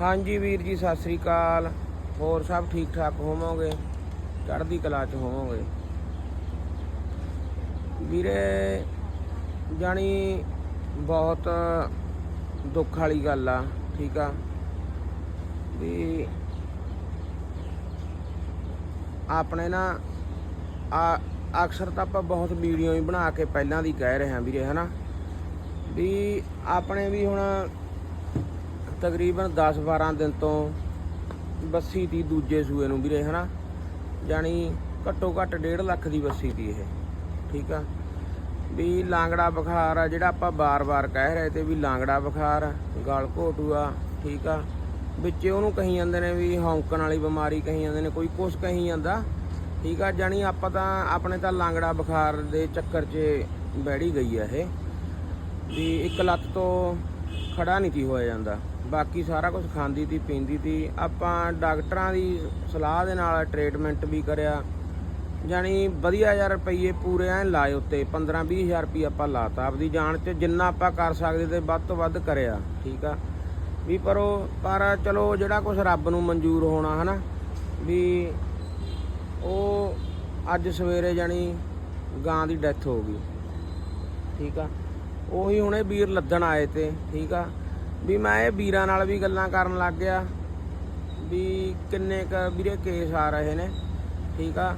ਹਾਂਜੀ ਵੀਰ ਜੀ, ਸਤਿ ਸ੍ਰੀ ਅਕਾਲ। ਹੋਰ ਸਭ ਠੀਕ ਠਾਕ ਹੋਵੋਗੇ? ਚੜ੍ਹਦੀ ਕਲਾ ਚ ਹੋਵੋਗੇ। ਵੀਰੇ, ਜਾਣੀ ਬਹੁਤ ਦੁੱਖ ਵਾਲੀ ਗੱਲ ਆ, ਠੀਕ ਆ? ਵੀ ਆਪਣੇ ਨਾ ਆ, ਅਕਸਰ ਤਾਂ ਆਪਾਂ ਬਹੁਤ ਵੀਡੀਓ ਹੀ ਬਣਾ ਕੇ ਪਹਿਲਾਂ ਦੀ ਕਹਿ ਰਹੇ ਹਾਂ ਵੀਰੇ, ਹਨਾ? ਵੀ ਆਪਣੇ ਵੀ ਹੁਣ ਤਕਰੀਬਨ 10-12 ਦਿਨ ਤੋਂ ਬੱਸੀ ਦੀ ਦੂਜੇ ਸੂਏ ਨੂੰ ਵੀਰੇ, ਹਨਾ? ਜਾਣੀ ਘੱਟੋ ਘੱਟ 1.5 ਲੱਖ ਦੀ ਬੱਸੀ ਦੀ ਇਹ, ਠੀਕ ਆ? ਵੀ ਲਾਂਗੜਾ ਬੁਖਾਰ ਆ, ਜਿਹੜਾ ਆਪਾਂ ਬਾਰ-ਬਾਰ ਕਹਿ ਰਹੇ ਤੇ ਵੀ ਲਾਂਗੜਾ ਬੁਖਾਰ, ਗਲ ਘੋਟੂ ਆ, ਠੀਕ ਆ? ਵਿੱਚ ਉਹਨੂੰ ਕਹੀ ਜਾਂਦੇ ਨੇ ਵੀ ਹੌਂਕਣ ਵਾਲੀ ਬਿਮਾਰੀ ਕਹੀ ਜਾਂਦੇ ਨੇ, ਕੋਈ ਕੁਛ ਕਹੀ ਜਾਂਦਾ, ਠੀਕ ਆ? ਜਾਣੀ ਆਪਾਂ ਤਾਂ, ਆਪਣੇ ਤਾਂ ਲਾਂਗੜਾ ਬੁਖਾਰ ਦੇ ਚੱਕਰ 'ਚ ਬੈੜੀ ਗਈ ਆ ਇਹ। ਵੀ ਇੱਕ ਲੱਤ ਤੋਂ ਖੜਾ ਨਹੀਂ ਤੀ ਹੋਇਆ ਜਾਂਦਾ। ਬਾਕੀ ਸਾਰਾ ਕੁਝ ਖਾਂਦੀ ਤੀ, ਪੀਂਦੀ ਤੀ। ਆਪਾਂ ਡਾਕਟਰਾਂ ਦੀ ਸਲਾਹ ਦੇ ਨਾਲ ਟ੍ਰੀਟਮੈਂਟ ਵੀ ਕਰਿਆ। ਜਾਣੀ ਵਧੀਆ ਹਜ਼ਾਰ ਰੁਪਏ ਪੂਰੇ ਐ ਲਾਏ ਉੱਤੇ 15 20000 ਰੁਪਏ ਆਪਾਂ ਲਾਤਾ। ਆਪਦੀ ਜਾਨ 'ਚ ਜਿੰਨਾ ਆਪਾਂ ਕਰ ਸਕਦੇ ਤੇ ਵੱਧ ਤੋਂ ਵੱਧ ਕਰਿਆ, ਠੀਕ ਆ? ਵੀ ਪਰ ਉਹ, ਪਰ ਚਲੋ ਜਿਹੜਾ ਕੁਝ ਰੱਬ ਨੂੰ ਮਨਜ਼ੂਰ ਹੋਣਾ, ਹਨਾ? ਵੀ ਉਹ ਅੱਜ ਸਵੇਰੇ ਜਾਣੀ ਗਾਂ ਦੀ ਡੈਥ ਹੋ ਗਈ, ਠੀਕ ਆ? ਉਹੀ ਹੁਣੇ ਵੀਰ ਲੱਦਣ ਆਏ ਤੇ, ਠੀਕ ਆ। ਵੀ ਮੈਂ ਇਹ ਵੀਰਾਂ ਨਾਲ ਵੀ ਗੱਲਾਂ ਕਰਨ ਲੱਗ ਗਿਆ। ਵੀ ਕਿੰਨੇ ਕ ਵੀਰੇ ਕੇਸ ਆ ਰਹੇ ਨੇ, ਠੀਕ ਆ।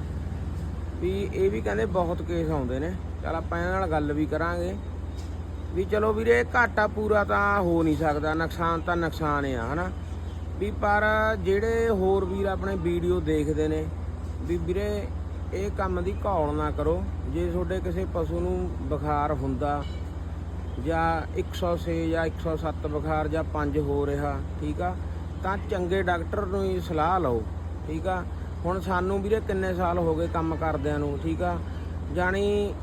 ਵੀ ਇਹ ਵੀ ਕਹਿੰਦੇ ਬਹੁਤ ਕੇਸ ਆਉਂਦੇ ਨੇ। ਚਲ ਆਪਾਂ ਇਹਨਾਂ ਨਾਲ ਗੱਲ ਵੀ ਕਰਾਂਗੇ। ਵੀ ਚਲੋ ਵੀਰੇ, ਘਾਟਾ ਪੂਰਾ ਤਾਂ ਹੋ ਨਹੀਂ ਸਕਦਾ, ਨੁਕਸਾਨ ਤਾਂ ਨੁਕਸਾਨ ਆ, ਹਨਾ। ਵੀ ਪਰ ਜਿਹੜੇ ਹੋਰ ਵੀਰ ਆਪਣੇ ਵੀਡੀਓ ਦੇਖਦੇ ਨੇ, ਵੀ ਵੀਰੇ ਇਹ ਕੰਮ ਦੀ ਘੌਲ ਨਾ ਕਰੋ। ਜੇ ਤੁਹਾਡੇ ਕਿਸੇ ਪਸ਼ੂ ਨੂੰ ਬੁਖਾਰ ਹੁੰਦਾ ਜਾਂ 106 ਜਾਂ 107 ਬੁਖਾਰ ਜਾਂ 5 ਹੋ ਰਿਹਾ, ਠੀਕ ਆ, ਤਾਂ ਚੰਗੇ ਡਾਕਟਰ ਨੂੰ ਹੀ ਸਲਾਹ ਲਓ, ਠੀਕ ਆ। ਹੁਣ ਸਾਨੂੰ ਵੀਰੇ ਕਿੰਨੇ ਸਾਲ ਹੋ ਗਏ ਕੰਮ ਕਰਦਿਆਂ ਨੂੰ, ਠੀਕ ਆ। ਜਾਣੀ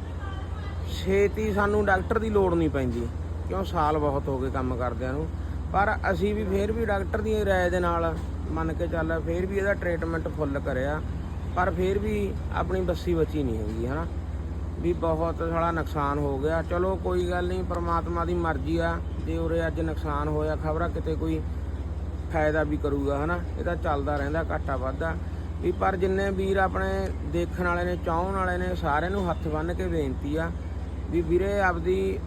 ਛੇਤੀ ਸਾਨੂੰ ਡਾਕਟਰ ਦੀ ਲੋੜ ਨਹੀਂ ਪੈਂਦੀ, ਕਿਉਂ ਸਾਲ ਬਹੁਤ ਹੋ ਗਏ ਕੰਮ ਕਰਦਿਆਂ ਨੂੰ। ਪਰ ਅਸੀਂ ਵੀ ਫੇਰ ਵੀ ਡਾਕਟਰ ਦੀ ਰਾਏ ਦੇ ਨਾਲ ਮੰਨ ਕੇ ਚੱਲ, ਫੇਰ ਵੀ ਇਹਦਾ ਟ੍ਰੀਟਮੈਂਟ ਫੁੱਲ ਕਰਿਆ, ਪਰ ਫੇਰ ਵੀ ਆਪਣੀ ਬੱਸੀ ਬਚੀ ਨਹੀਂ ਹੈਗੀ, ਹਨਾ। ਵੀ ਬਹੁਤ ਸਾਲਾ ਨੁਕਸਾਨ ਹੋ ਗਿਆ। ਚਲੋ ਕੋਈ ਗੱਲ ਨਹੀਂ, ਪ੍ਰਮਾਤਮਾ ਦੀ ਮਰਜ਼ੀ ਆ, ਜੇ ਉਰੇ ਅੱਜ ਨੁਕਸਾਨ ਹੋਇਆ, ਖਬਰਾਂ ਕਿਤੇ ਕੋਈ ਫਾਇਦਾ ਵੀ ਕਰੂਗਾ, ਹਨਾ? ਇਹ ਤਾਂ ਚੱਲਦਾ ਰਹਿੰਦਾ, ਘਾਟਾ ਵਾਧਾ ਵੀ ਪਰ ਜਿੰਨੇ ਵੀਰ ਆਪਣੇ ਦੇਖਣ ਵਾਲੇ ਨੇ, ਚਾਹਣ ਵਾਲੇ ਨੇ, ਸਾਰਿਆਂ ਨੂੰ ਹੱਥ ਬੰਨ੍ਹ ਕੇ ਬੇਨਤੀ ਆ ਵੀ ਵੀਰੇ ਆਪਦੀ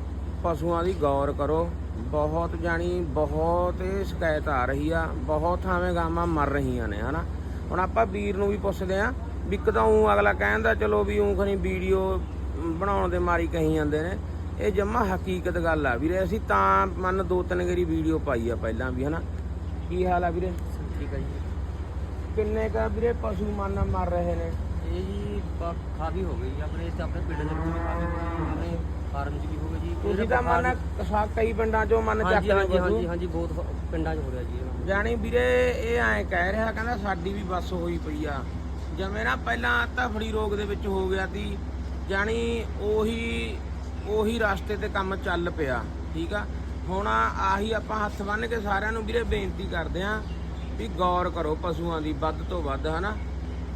ਪਸ਼ੂਆਂ ਦੀ ਗੌਰ ਕਰੋ। ਬਹੁਤ ਜਾਣੀ ਬਹੁਤ ਸ਼ਿਕਾਇਤ ਆ ਰਹੀ ਆ, ਬਹੁਤ ਥਾਵੇਂ ਗਾਵਾਂ ਮਰ ਰਹੀਆਂ ਨੇ, ਹਨਾ? ਹੁਣ ਆਪਾਂ ਵੀਰ ਨੂੰ ਵੀ ਪੁੱਛਦੇ ਆ ਵੀ ਕਦੋਂ ਅਗਲਾ ਕਹਿੰਦਾ, ਚਲੋ ਵੀ ਊਂ ਖਣੀ ਵੀਡੀਓ ਬਣਾਉਣ ਦੇ ਮਾਰੀ ਕਹੀ ਜਾਂਦੇ ਨੇ। ਇਹ ਜਮਾ ਹਕੀਕਤ ਗੱਲ ਆ ਵੀਰੇ ਅਸੀਂ ਤਾਂ ਮੰਨ ਦੋ ਤਿੰਨ ਗਰੀ ਵੀਡੀਓ ਪਾਈ ਆ ਪਹਿਲਾਂ ਵੀ ਹਨਾ? ਕੀ ਹਾਲ ਆ ਵੀਰੇ? ਠੀਕ ਹੈ ਜੀ। ਕਿੰਨੇ ਕਾ ਵੀਰੇ ਪਸ਼ੂ ਮਨ ਮਰ ਰਹੇ ਨੇ? ਇਹ ਜੀ ਕਾਫੀ ਹੋ ਗਈ ਆਪਣੇ ਇੱਥੇ ਆਪਣੇ ਪਿੰਡ ਦੇ ਵਿੱਚ ਕਾਫੀ ਹੋ ਗਈ ਆਪਣੇ ਫਾਰਮ 'ਚ ਵੀ ਹੋ ਗਈ ਜੀ। ਤੁਸੀਂ ਤਾਂ ਮਨ ਕਈ ਪਿੰਡਾਂ ਚੋਂ ਮਨ ਚੱਕ ਰਹੇ ਹਾਂਜੀ ਹਾਂਜੀ ਹਾਂਜੀ ਬਹੁਤ ਪਿੰਡਾਂ 'ਚ ਹੋ ਰਿਹਾ ਜੀ। ਜਾਣੀ ਵੀਰੇ ਇਹ ਐਂ ਕਹਿ ਰਿਹਾ ਕਹਿੰਦਾ ਸਾਡੀ ਵੀ ਬੱਸ ਹੋਈ ਪਈ ਆ। ਜਿਵੇਂ ਨਾ ਪਹਿਲਾਂ ਧਫੜੀ ਰੋਗ ਦੇ ਵਿੱਚ ਹੋ ਗਿਆ ਸੀ। ਜਾਣੀ ਉਹੀ ਉਹੀ ਰਸਤੇ ਤੇ ਕੰਮ ਚੱਲ ਪਿਆ, ਠੀਕ ਆ? ਹੁਣ ਆਹੀ ਆਪਾਂ ਹੱਥ ਬੰਨ ਕੇ ਸਾਰਿਆਂ ਨੂੰ ਵੀਰੇ ਬੇਨਤੀ ਕਰਦੇ ਆਂ ਵੀ ਗੌਰ ਕਰੋ ਪਸ਼ੂਆਂ ਦੀ, ਵੱਧ ਤੋਂ ਵੱਧ, ਹਨਾ?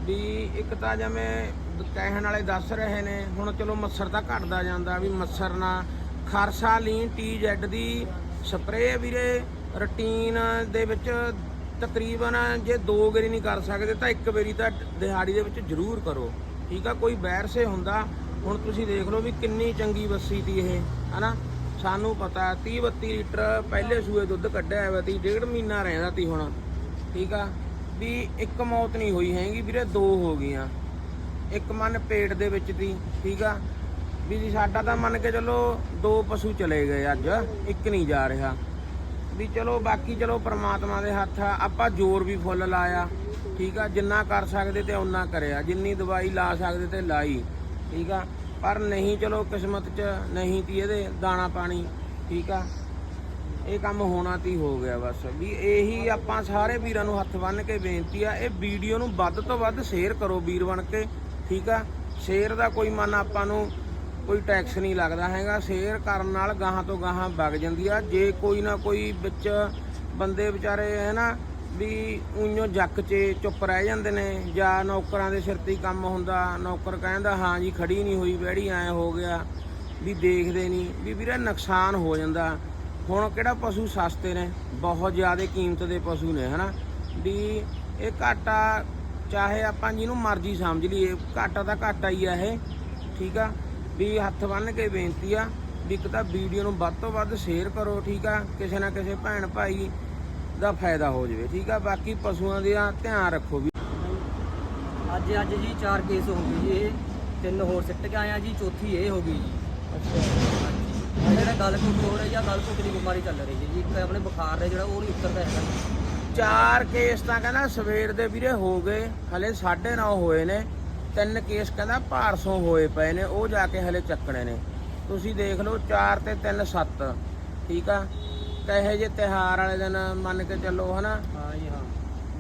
ਵੀ ਇੱਕ ਤਾਂ ਜਿਵੇਂ ਕਹਿਣ ਵਾਲੇ ਦੱਸ ਰਹੇ ਨੇ, ਹੁਣ ਚਲੋ ਮੱਛਰ ਤਾਂ ਘਟਦਾ ਜਾਂਦਾ, ਵੀ ਮੱਛਰ ਨਾ, ਖਰਸਾ ਲੀਨ ਟੀ ਜ਼ੈਡ ਦੀ ਸਪਰੇਅ ਵੀਰੇ, ਰੂਟੀਨ ਦੇ ਵਿੱਚ ਤਕਰੀਬਨ ਜੇ ਦੋ ਵਾਰੀ ਨਹੀਂ ਕਰ ਸਕਦੇ ਤਾਂ ਇੱਕ ਵਾਰੀ ਤਾਂ ਦਿਹਾੜੀ ਦੇ ਵਿੱਚ ਜ਼ਰੂਰ ਕਰੋ, ਠੀਕ ਆ? ਕੋਈ ਵਾਇਰਸੇ ਹੁੰਦਾ ਹੁਣ ਤੁਸੀਂ ਦੇਖ ਲਓ ਵੀ ਕਿੰਨੀ ਚੰਗੀ ਬੱਸੀ ਤੀ ਇਹ, ਹਨਾ? ਸਾਨੂੰ ਪਤਾ 30 32 ਲੀਟਰ ਪਹਿਲੇ ਸੂਏ ਦੁੱਧ ਕੱਢਿਆ ਹੋਇਆ ਤੀ, ਡੇਢ ਮਹੀਨਾ ਰਹਿੰਦਾ ਤੀ ਹੁਣ, ਠੀਕ ਆ? ਵੀ ਇੱਕ ਮੌਤ ਨਹੀਂ ਹੋਈ ਹੈਗੀ ਵੀਰੇ, ਦੋ ਹੋ ਗਈਆਂ। ਇੱਕ ਮਨ ਪੇਟ ਦੇ ਵਿੱਚ ਤੀ, ਠੀਕ ਆ? ਵੀ ਸਾਡਾ ਤਾਂ ਮੰਨ ਕੇ ਚੱਲੋ ਦੋ ਪਸ਼ੂ ਚਲੇ ਗਏ ਅੱਜ, ਇੱਕ ਨਹੀਂ ਜਾ ਰਿਹਾ। ਵੀ ਚਲੋ ਬਾਕੀ ਚਲੋ ਪ੍ਰਮਾਤਮਾ ਦੇ ਹੱਥ ਆ, ਆਪਾਂ ਜ਼ੋਰ ਵੀ ਫੁੱਲ ਲਾਇਆ, ਠੀਕ ਆ? ਜਿੰਨਾ ਕਰ ਸਕਦੇ ਤੇ ਓਨਾ ਕਰਿਆ, ਜਿੰਨੀ ਦਵਾਈ ਲਾ ਸਕਦੇ ਤੇ ਲਾਈ। ਠੀਕ ਆ? ਪਰ ਨਹੀਂ, ਚਲੋ ਕਿਸਮਤ 'ਚ ਨਹੀਂ ਤੀ ਇਹਦੇ, ਦਾਣਾ ਪਾਣੀ, ਠੀਕ ਆ? ਇਹ ਕੰਮ ਹੋਣਾ ਤੀ ਹੋ ਗਿਆ ਬਸ। ਵੀ ਇਹੀ ਆਪਾਂ ਸਾਰੇ ਵੀਰਾਂ ਨੂੰ ਹੱਥ ਬੰਨ ਕੇ ਬੇਨਤੀ ਆ, ਇਹ ਵੀਡੀਓ ਨੂੰ ਵੱਧ ਤੋਂ ਵੱਧ ਸ਼ੇਅਰ ਕਰੋ ਵੀਰ ਬਣ ਕੇ, ਠੀਕ ਆ? ਸ਼ੇਅਰ ਦਾ ਕੋਈ ਮਨ ਆਪਾਂ ਨੂੰ ਕੋਈ ਟੈਕਸ ਨਹੀਂ ਲੱਗਦਾ ਹੈਗਾ। ਸ਼ੇਅਰ ਕਰਨ ਨਾਲ ਗਾਹਾਂ ਤੋਂ ਗਾਹਾਂ ਵਗ ਜਾਂਦੀ ਆ। ਜੇ ਕੋਈ ਨਾ ਕੋਈ ਵਿੱਚ ਬੰਦੇ ਵਿਚਾਰੇ ਹੈ ਨਾ ਵੀ ਉਈਓ ਜੱਕ 'ਚ ਚੁੱਪ ਰਹਿ ਜਾਂਦੇ ਨੇ ਜਾਂ ਨੌਕਰਾਂ ਦੇ ਸਿਰ ਤੇ ਕੰਮ ਹੁੰਦਾ, ਨੌਕਰ ਕਹਿੰਦਾ, ਹਾਂ ਜੀ, ਖੜੀ ਨਹੀਂ ਹੋਈ ਬੈੜੀ ਐ ਹੋ ਗਿਆ। ਵੀ ਦੇਖਦੇ ਨਹੀਂ, ਵੀ ਵੀਰੇ ਨੁਕਸਾਨ ਹੋ ਜਾਂਦਾ। ਹੁਣ ਕਿਹੜਾ ਪਸ਼ੂ ਸਸਤੇ ਨੇ? ਬਹੁਤ ਜ਼ਿਆਦਾ ਕੀਮਤ ਦੇ ਪਸ਼ੂ ਨੇ, ਹਨਾ? ਵੀ ਇਹ ਘਾਟਾ ਚਾਹੇ ਆਪਾਂ ਜਿਹਨੂੰ ਮਰਜ਼ੀ ਸਮਝ ਲਈਏ, ਘਾਟਾ ਤਾਂ ਘਾਟਾ ਹੀ ਆ ਇਹ, ਠੀਕ ਆ? ਵੀ ਹੱਥ ਬੰਨ ਕੇ ਬੇਨਤੀ ਆ ਵੀ ਇੱਕ ਤਾਂ ਵੀਡੀਓ ਨੂੰ ਵੱਧ ਤੋਂ ਵੱਧ ਸ਼ੇਅਰ ਕਰੋ, ਠੀਕ ਆ? ਕਿਸੇ ਨਾ ਕਿਸੇ ਭੈਣ ਭਾਈ ਦਾ ਫਾਇਦਾ ਹੋ ਜਾਵੇ ਠੀਕ ਆ? ਬਾਕੀ ਪਸ਼ੂਆਂ ਦਾ ਧਿਆਨ ਰੱਖੋ ਵੀ। ਅੱਜ ਅੱਜ ਜੀ ਚਾਰ ਕੇਸ ਹੋ ਗਏ ਜੀ ਇਹ। ਤਿੰਨ ਹੋਰ ਸਿੱਟ ਕੇ ਆਏ ਆ ਜੀ ਚੌਥੀ ਇਹ ਹੋ ਗਈ ਜੀ। ਆ ਜਿਹੜਾ ਗਲ ਘੁੱਟ ਹੋ ਰਿਹਾ ਜਾਂ ਗਲ ਘੁੱਟ ਦੀ ਬਿਮਾਰੀ ਚੱਲ ਰਹੀ ਹੈ ਜੀ ਇੱਕ ਆਪਣੇ ਬੁਖਾਰ ਦਾ ਜਿਹੜਾ ਉਹ ਨਹੀਂ ਉਤਰਦਾ ਹੈਗਾ। ਚਾਰ ਕੇਸ ਤਾਂ ਕਹਿੰਦਾ ਸਵੇਰ ਦੇ ਵੀਰੇ ਹੋ ਗਏ ਹਲੇ 9:30 ਹੋਏ ਨੇ। ਤਿੰਨ ਕੇਸ ਕਹਿੰਦਾ ਭਾਰਸੋਂ ਹੋਏ ਪਏ ਨੇ ਉਹ ਜਾ ਕੇ ਹਲੇ ਚੱਕਣੇ ਨੇ। ਤੁਸੀਂ ਦੇਖ ਲਓ 4 ਤੇ 3 7 ਠੀਕ ਆ? ਕਹੇ ਜੇ ਤਿਹਾਰ ਵਾਲੇ ਦਿਨ ਮੰਨ ਕੇ ਚੱਲੋ ਹਨਾ ਹਾਂ ਜੀ ਹਾਂ।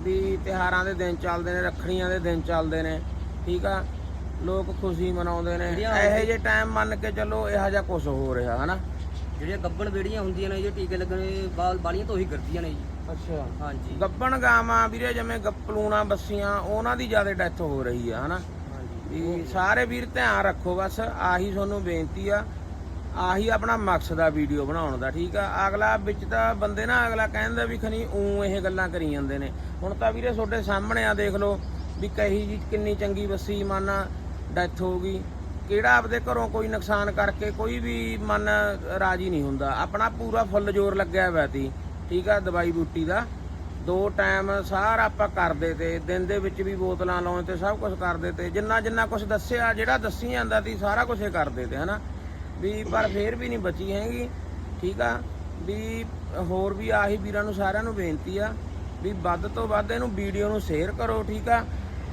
ਵੀ ਤਿਹਾਰਾਂ ਦੇ ਦਿਨ ਚੱਲਦੇ ਨੇ ਰੱਖੜੀਆਂ ਦੇ ਦਿਨ ਚੱਲਦੇ ਨੇ ਠੀਕ ਆ? ਲੋਕ ਖੁਸ਼ੀ ਮਨਾਉਂਦੇ ਨੇ। ਇਹੋ ਜਿਹੇ ਟਾਈਮ ਮੰਨ ਕੇ ਚੱਲੋ ਇਹੋ ਜਿਹਾ ਕੁਝ ਹੋ ਰਿਹਾ ਹਨਾ? ਜਿਹੜੀਆਂ ਗੱਬਣ ਬੇੜੀਆਂ ਹੁੰਦੀਆਂ ਨੇ ਜੀ ਟੀਕੇ ਲੱਗਣੇ ਬਾਲ ਬਾਲੀਆਂ ਤੋਂ ਹੀ ਕਰਦੀਆਂ ਨੇ ਜੀ। ਅੱਛਾ। ਹਾਂਜੀ। ਗੱਬਣ ਗਾਵਾਂ ਵੀਰੇ ਜਿਵੇਂ ਗੱਪਲੂਣਾ ਬੱਸੀਆਂ ਉਹਨਾਂ ਦੀ ਜ਼ਿਆਦਾ ਡੈਥ ਹੋ ਰਹੀ ਆ ਹਨਾ? ਹਾਂਜੀ। ਵੀ ਸਾਰੇ ਵੀਰ ਧਿਆਨ ਰੱਖੋ ਬਸ ਆਹੀ ਤੁਹਾਨੂੰ ਬੇਨਤੀ ਆ ਆਹੀ ਆਪਣਾ ਮਕਸਦ ਆ ਵੀਡੀਓ ਬਣਾਉਣ ਦਾ, ਠੀਕ ਆ? ਅਗਲਾ ਵਿੱਚ ਤਾਂ ਬੰਦੇ ਨਾ ਅਗਲਾ ਕਹਿੰਦਾ ਵੀ ਖਣੀ ਉਂ ਇਹ ਗੱਲਾਂ ਕਰੀ ਜਾਂਦੇ ਨੇ। ਹੁਣ ਤਾਂ ਵੀਰੇ ਤੁਹਾਡੇ ਸਾਹਮਣੇ ਆ, ਦੇਖ ਲਓ ਵੀ ਕਹੀ ਜੀ ਕਿੰਨੀ ਚੰਗੀ ਬੱਸੀ, ਮਨ ਡੈਥ ਹੋ ਗਈ। ਕਿਹੜਾ ਆਪਦੇ ਘਰੋਂ ਕੋਈ ਨੁਕਸਾਨ ਕਰਕੇ ਕੋਈ ਵੀ ਮਨ ਰਾਜੀ ਨਹੀਂ ਹੁੰਦਾ। ਆਪਣਾ ਪੂਰਾ ਫੁੱਲ ਜ਼ੋਰ ਲੱਗਿਆ ਹੋਇਆ ਤੀ ਠੀਕ ਆ, ਦਵਾਈ ਬੂਟੀ ਦਾ। ਦੋ ਟਾਈਮ ਸਾਰਾ ਆਪਾਂ ਕਰਦੇ ਤੇ, ਦਿਨ ਦੇ ਵਿੱਚ ਵੀ ਬੋਤਲਾਂ ਲਾਉਣ ਤੇ ਸਭ ਕੁਝ ਕਰਦੇ ਤੇ ਜਿੰਨਾ ਜਿੰਨਾ ਕੁਝ ਦੱਸਿਆ, ਜਿਹੜਾ ਦੱਸੀ ਜਾਂਦਾ ਸੀ, ਸਾਰਾ ਕੁਝ ਇਹ ਕਰਦੇ ਤੇ, ਹਨਾ? ਵੀ ਪਰ ਫੇਰ ਵੀ ਨਹੀਂ ਬਚੀ ਹੈਗੀ, ਠੀਕ ਆ? ਵੀ ਹੋਰ ਵੀ ਆਹੀ ਵੀਰਾਂ ਨੂੰ ਸਾਰਿਆਂ ਨੂੰ ਬੇਨਤੀ ਆ ਵੀ ਵੱਧ ਤੋਂ ਵੱਧ ਇਹਨੂੰ ਵੀਡੀਓ ਨੂੰ ਸ਼ੇਅਰ ਕਰੋ, ਠੀਕ ਆ?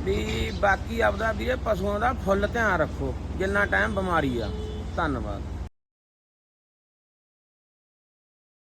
ਵੀ ਬਾਕੀ ਆਪਦਾ ਵੀਰੇ ਪਸ਼ੂਆਂ ਦਾ ਫੁੱਲ ਧਿਆਨ ਰੱਖੋ, ਜਿੰਨਾ ਟਾਈਮ ਬਿਮਾਰੀ ਆ। ਧੰਨਵਾਦ।